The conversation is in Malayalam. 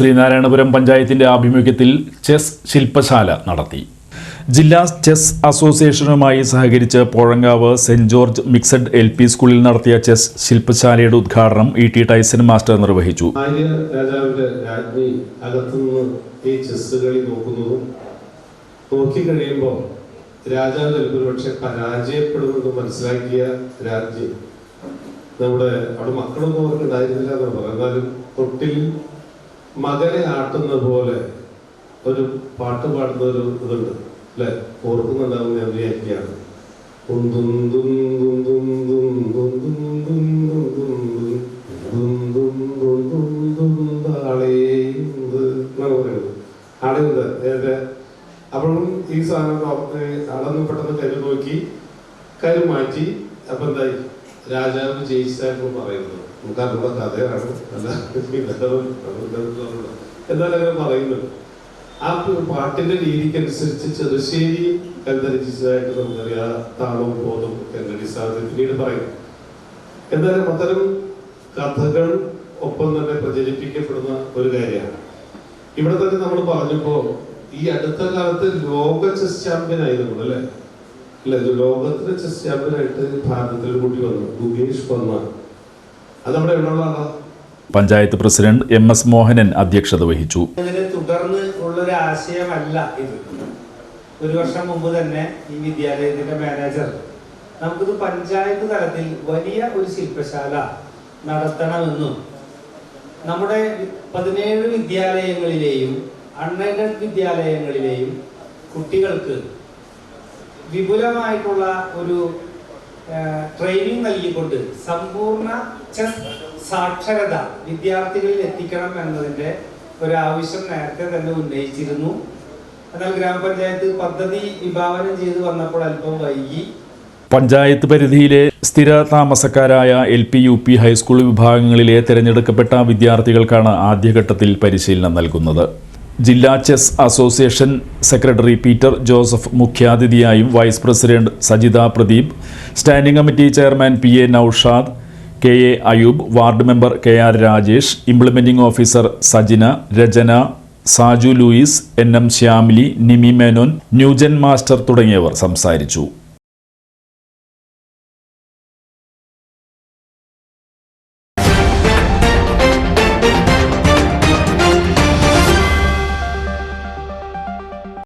ശ്രീനാരായണപുരം പഞ്ചായത്തിന്റെ ആഭിമുഖ്യത്തിൽ ചെസ് ശില്പശാല നടത്തി. ജില്ലാ ചെസ് അസോസിയേഷനുമായി സഹകരിച്ച് Pozhankavu saint George mixed L P സ്കൂളിൽ നടത്തിയ ചെസ് ശില്പശാലയുടെ ഉദ്ഘാടനം ഇ ടി ടൈസൺ മാസ്റ്റർ നിർവഹിച്ചു. രാജ്ഞി നോക്കുന്നതും രാജാവ് ചിലപ്പോൾ പരാജയപ്പെടുമെന്ന് മനസ്സിലാക്കിയ രാജ്ഞി. നമ്മുടെ അവിടെ മക്കളൊന്നും അവർക്ക് ഉണ്ടായിരുന്നില്ല എന്ന് പറയുന്നത് എന്നാലും തൊട്ടിൽ മകനെ ആട്ടുന്ന പോലെ ഒരു പാട്ട് പാടുന്ന ഒരു ഇതുണ്ട് അല്ലെ ഓർക്കുന്നുണ്ടാവും ഞാൻ വിചാരിക്കുകയാണ് ഈ സാധനം അളന്ന് പെട്ടെന്ന് കരു നോക്കി കരു മാറ്റി അപ്പൊ എന്തായി രാജാവ് ജയിച്ചായിരുന്നു പറയുന്നത്. നമുക്ക് അറിവുള്ള കഥയാണ്. അല്ല എന്നാലും അങ്ങനെ പറയുന്നുണ്ട്. ആ പാട്ടിന്റെ രീതിക്കനുസരിച്ച് ചെറുശ്ശേരി കൽതരിച്ചതായിട്ട് നമുക്കറിയാം. താളവും ബോധവും ഒക്കെ സാധനം പിന്നീട് പറയും. എന്തായാലും അത്തരം കഥകൾ ഒപ്പം തന്നെ പ്രചരിപ്പിക്കപ്പെടുന്ന ഒരു കാര്യമാണ്. ഇവിടെ തന്നെ നമ്മൾ പറഞ്ഞപ്പോ ഈ അടുത്ത കാലത്ത് ലോക ചെസ് ചാമ്പ്യൻ ആയിരുന്നു അല്ലെ? അല്ലെ ലോകത്തിലെ ചെസ് ചാമ്പ്യനായിട്ട് ഭാരതത്തിൽ കൂടി വന്നു. ഗുഗേഷ് വർമ്മ. അത് നമ്മുടെ എവിടെയുള്ള ആളാ? Panchayat president M S Mohanan അധ്യക്ഷത വഹിച്ചു. ഇതിനെ തുടർന്ന് ഉള്ളൊരു ആശയമല്ല ഇത്. ഒരു വർഷം മുമ്പ് തന്നെ ഈ വിദ്യാലയത്തിന്റെ മാനേജർ നമുക്കിത് പഞ്ചായത്ത് തലത്തിൽ വലിയ ഒരു ശില്പശാല നടത്തണമെന്നും നമ്മുടെ പതിനേഴ് വിദ്യാലയങ്ങളിലെയും അൺഎയ്ഡഡ് വിദ്യാലയങ്ങളിലെയും കുട്ടികൾക്ക് വിപുലമായിട്ടുള്ള ഒരു ട്രെയിനിങ് നൽകിക്കൊണ്ട് സമ്പൂർണ ചെസ് സാക്ഷരത വിദ്യാർത്ഥികളിൽ എത്തിക്കണം എന്നതിന്റെ ഒരു ആവശ്യം നേരത്തെ തന്നെ ഉന്നയിച്ചിരുന്നു. എന്നാൽ ഗ്രാമപഞ്ചായത്ത് പദ്ധതി വിഭാവനം ചെയ്തു വന്നപ്പോൾ അല്പം വൈകി. പഞ്ചായത്ത് പരിധിയിലെ സ്ഥിര താമസക്കാരായ L P U P high school വിഭാഗങ്ങളിലെ തിരഞ്ഞെടുക്കപ്പെട്ട വിദ്യാർത്ഥികൾക്കാണ് ആദ്യഘട്ടത്തിൽ പരിശീലനം നൽകുന്നത്. ജില്ലാ chess association secretary Peter Joseph മുഖ്യാതിഥിയായും vice president Sajitha Pradeep standing committee chairman P A Noushad K A Ayub ward member K R Rajesh implementing officer Sajina Rachana Saju Louis N M Shyamili Nimi Menon new gen master തുടങ്ങിയവർ സംസാരിച്ചു.